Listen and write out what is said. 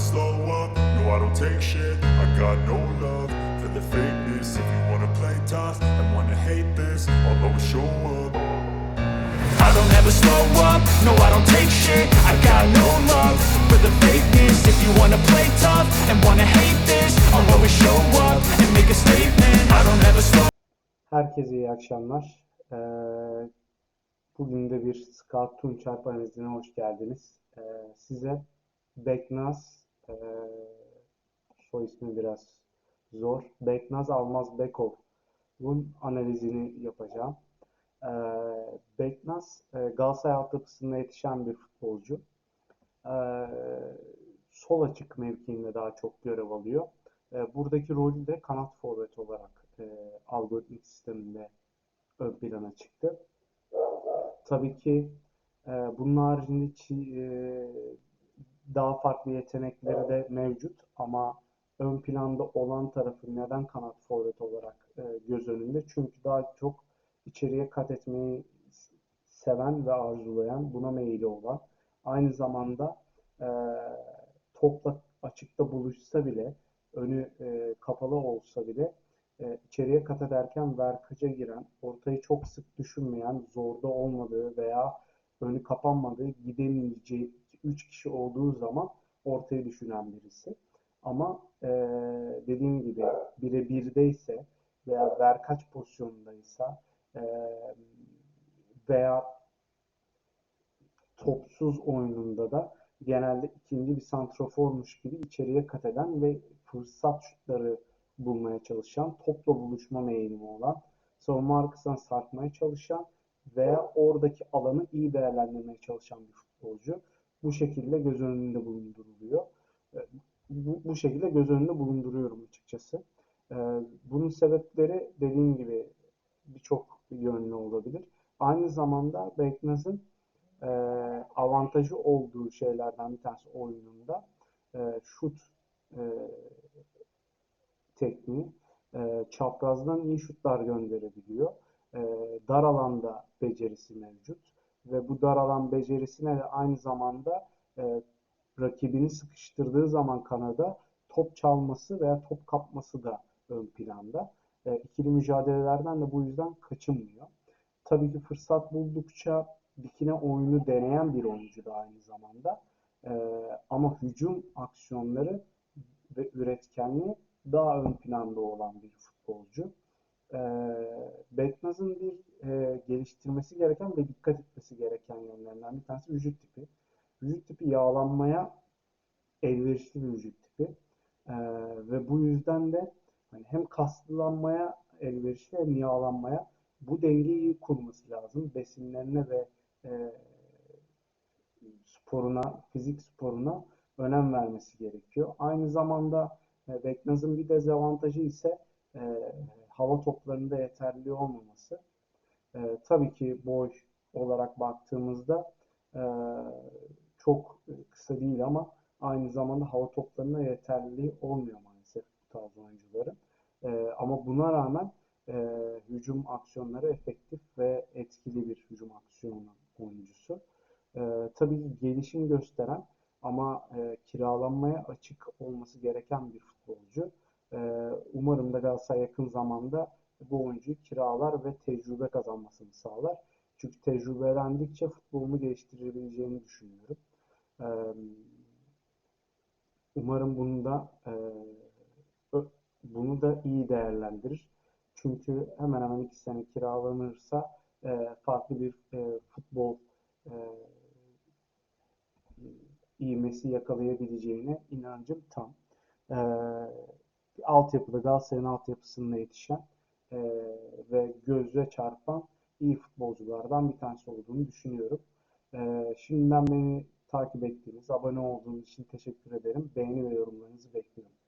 slow up, no I don't take shit. I got no love for the fakeness. If you wanna play tough and wanna hate this I'll always show up. I don't ever slow up, no I don't take shit. I got no love for the fakeness. If you wanna play tough and wanna hate this I'll always show up and make a statement. I don't ever slow Herkese iyi akşamlar. Ee, bugün de bir Scout Tunçer analizine hoş geldiniz. Ee, size Beknaz, e, soy ismi biraz zor, Beknaz Almaz Bekov'un analizini yapacağım. Ee, Beknaz, e, Galatasaray altyapısında yetişen bir futbolcu. Ee, sol açık mevkiinde daha çok görev alıyor. Ee, buradaki rolü de kanat forvet olarak e, algoritmik sisteminde ön plana çıktı. Tabii ki e, bunun haricinde e, daha farklı yetenekleri de mevcut ama ön planda olan tarafı neden kanat forvet olarak e, göz önünde? Çünkü daha çok içeriye kat etmeyi seven ve arzulayan, buna meyilli olan, aynı zamanda e, topla açıkta buluşsa bile, önü e, kapalı olsa bile e, içeriye kat ederken verkaca giren, ortayı çok sık düşünmeyen, zorda olmadığı veya önü kapanmadığı, gidemeyeceği 3 kişi olduğu zaman ortayı düşünen birisi. Ama e, dediğim gibi bire birdeyse veya verkaç pozisyonundaysa e, veya topsuz oyununda da genelde ikinci bir santraformuş gibi içeriye kat eden ve fırsat şutları bulmaya çalışan, topla buluşma meyilimi olan, savunma arkasından sarkmaya çalışan veya oradaki alanı iyi değerlendirmeye çalışan bir futbolcu. Bu şekilde göz önünde bulunduruluyor. E, Bu, bu şekilde göz önünde bulunduruyorum açıkçası. E, Bunun sebepleri dediğim gibi birçok yönlü olabilir. Aynı zamanda Beknaz'ın e, avantajı olduğu şeylerden bir tanesi oyununda e, şut e, tekniği. Çaprazdan iyi şutlar gönderebiliyor. Dar alanda becerisi mevcut. Ve bu dar alan becerisine de aynı zamanda e, rakibini sıkıştırdığı zaman kanada top çalması veya top kapması da ön planda. E, ikili mücadelelerden de bu yüzden kaçınmıyor. Tabii ki fırsat buldukça dikine oyunu deneyen bir oyuncu da aynı zamanda. E, ama hücum aksiyonları ve üretkenliği daha ön planda olan bir futbolcu. E, Beknaz'ın bir e, geliştirmesi gereken ve dikkat etmesi gereken yönlerinden bir tanesi vücut tipi. Vücut tipi yağlanmaya elverişli bir vücut tipi. E, ve bu yüzden de hani hem kaslanmaya elverişli hem yağlanmaya bu dengeyi kurması lazım. Besinlerine ve e, sporuna, fizik sporuna önem vermesi gerekiyor. Aynı zamanda e, Beknaz'ın bir dezavantajı ise e, hava toplarında yeterli olmaması. E, tabii ki boy olarak baktığımızda e, çok kısa değil ama aynı zamanda hava toplarında yeterli olmuyor maalesef bu tarz oyuncuların. E, ama buna rağmen e, hücum aksiyonları efektif ve etkili bir hücum aksiyonu oyuncusu. E, tabii gelişim gösteren ama e, kiralanmaya açık olması gereken bir futbolcu. E, umarım da Galatasaray yakın zamanda bu oyuncuyu kiralar ve tecrübe kazanmasını sağlar. Çünkü tecrübelendikçe futbolunu geliştirebileceğini düşünüyorum. E, umarım bunu da e, bunu da iyi değerlendirir. Çünkü hemen hemen iki sene kiralanırsa e, farklı bir e, futbol e, ivmesi yakalayabileceğine inancım tam. E, altyapıda Galatasaray'ın altyapısında yetişen e, ve gözle çarpan iyi futbolculardan bir tanesi olduğunu düşünüyorum. E, şimdiden beni takip ettiğiniz, abone olduğunuz için teşekkür ederim. Beğeni ve yorumlarınızı bekliyorum.